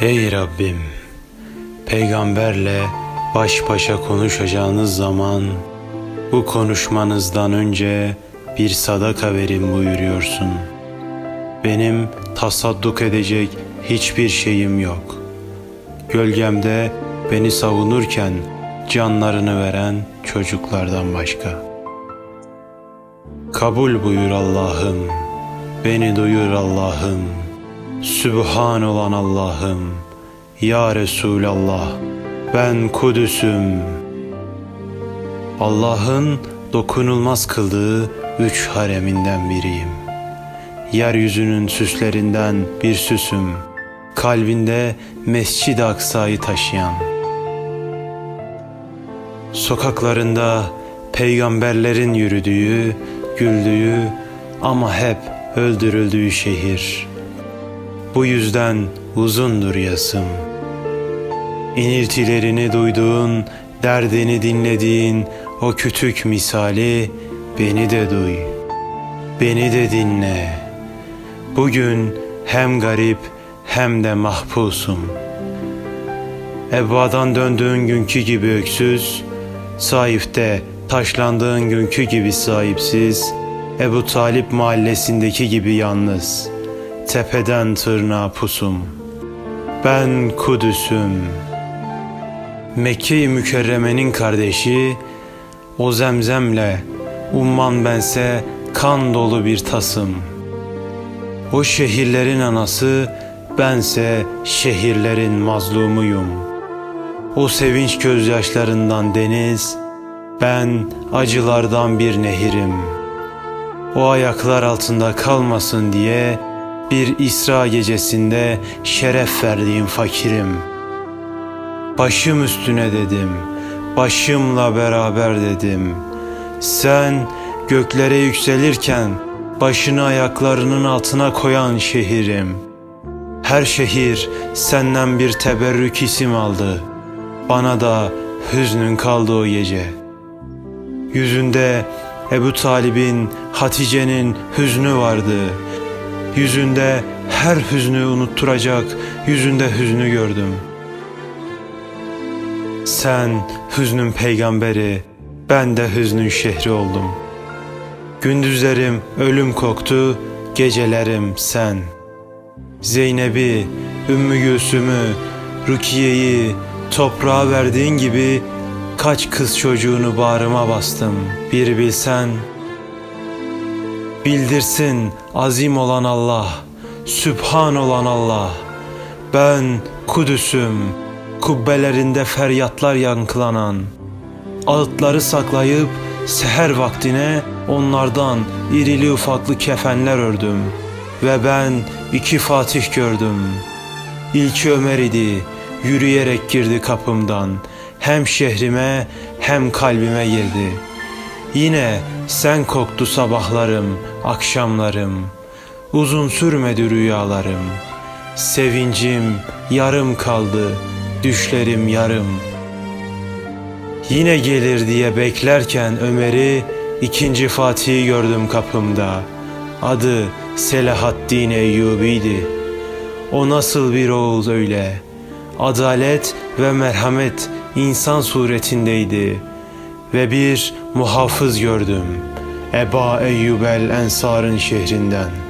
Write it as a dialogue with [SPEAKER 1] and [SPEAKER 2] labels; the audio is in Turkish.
[SPEAKER 1] Ey Rabbim, peygamberle baş başa konuşacağınız zaman bu konuşmanızdan önce bir sadaka verin buyuruyorsun. Benim tasadduk edecek hiçbir şeyim yok. Gölgemde beni savunurken canlarını veren çocuklardan başka. Kabul buyur Allah'ım, beni duyur Allah'ım. Sübhan olan Allah'ım, Ya Resulallah, ben Kudüs'üm. Allah'ın dokunulmaz kıldığı üç hareminden biriyim. Yeryüzünün süslerinden bir süsüm, kalbinde Mescid-i Aksa'yı taşıyan. Sokaklarında peygamberlerin yürüdüğü, güldüğü ama hep öldürüldüğü şehir.'' Bu yüzden uzundur yasım. İniltilerini duyduğun, derdini dinlediğin o kütük misali beni de duy. Beni de dinle. Bugün hem garip hem de mahpusum. Ebbadan döndüğün günkü gibi öksüz, Saif'te taşlandığın günkü gibi sahipsiz, Ebu Talip mahallesindeki gibi yalnız.'' tepeden tırnağa pusum. Ben Kudüs'üm. Mekke-i Mükerreme'nin kardeşi, o zemzemle, umman bense kan dolu bir tasım. O şehirlerin anası, bense şehirlerin mazlumuyum. O sevinç gözyaşlarından deniz, ben acılardan bir nehirim. O ayaklar altında kalmasın diye, bir İsra gecesinde şeref verdiğim fakirim. Başım üstüne dedim, başımla beraber dedim. Sen göklere yükselirken başını ayaklarının altına koyan şehirim. Her şehir senden bir teberrük isim aldı. Bana da hüznün kaldı o gece. Yüzünde Ebu Talib'in, Hatice'nin hüznü vardı.'' Yüzünde her hüznü unutturacak yüzünde hüznü gördüm. Sen hüznün peygamberi, ben de hüznün şehri oldum. Gündüzlerim ölüm koktu, gecelerim sen. Zeynep'i, Ümmü Gülsüm'ü, Rukiye'yi toprağa verdiğin gibi kaç kız çocuğunu bağrıma bastım. Bir bilsen Bildirsin azim olan Allah, sübhan olan Allah. Ben Kudüs'üm, kubbelerinde feryatlar yankılanan. Ağıtları saklayıp seher vaktine onlardan irili ufaklı kefenler ördüm. Ve ben iki Fatih gördüm. İlki Ömer idi, yürüyerek girdi kapımdan. Hem şehrime hem kalbime girdi.'' Yine sen koktu sabahlarım, akşamlarım. Uzun sürmedi rüyalarım. Sevincim yarım kaldı, düşlerim yarım. Yine gelir diye beklerken Ömer'i ikinci Fatih'i gördüm kapımda. Adı Selahaddin Eyyubi'ydi. O nasıl bir oğul öyle? Adalet ve merhamet insan suretindeydi.'' ve bir muhafız gördüm. Eba Eyyubel Ensar'ın şehrinden.''